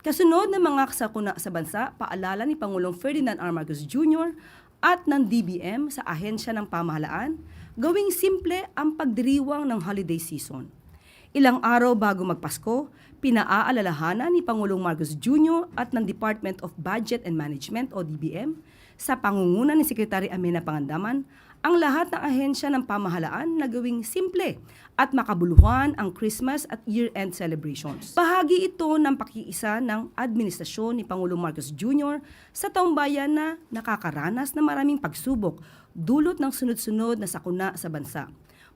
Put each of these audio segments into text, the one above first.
Kasunod ng mga sakuna sa bansa, paalala ni Pangulong Ferdinand R. Marcos Jr. at ng DBM sa ahensya ng pamahalaan, gawing simple ang pagdiriwang ng holiday season. Ilang araw bago magpasko, pinaaalalahanan ni Pangulong Marcos Jr. at ng Department of Budget and Management o DBM sa pangunguna ni Secretary Amena Pangandaman ang lahat ng ahensya ng pamahalaan na gawing simple at makabuluhan ang Christmas at year-end celebrations. Bahagi ito ng pakiisa ng administrasyon ni Pangulong Marcos Jr. sa taong bayan na nakakaranas ng maraming pagsubok dulot ng sunod-sunod na sakuna sa bansa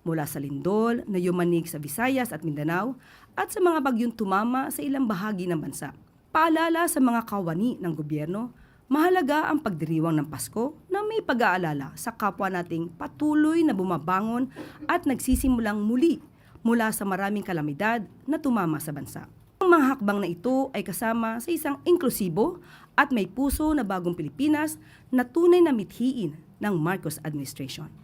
mula sa lindol na yumanig sa Visayas at Mindanao at sa mga bagyong tumama sa ilang bahagi ng bansa. Paalala sa mga kawani ng gobyerno, mahalaga ang pagdiriwang ng Pasko na may pag-aalala sa kapwa nating patuloy na bumabangon at nagsisimulang muli mula sa maraming kalamidad na tumama sa bansa. Ang mga hakbang na ito ay kasama sa isang inklusibo at may puso na bagong Pilipinas na tunay na mithiin ng Marcos administration.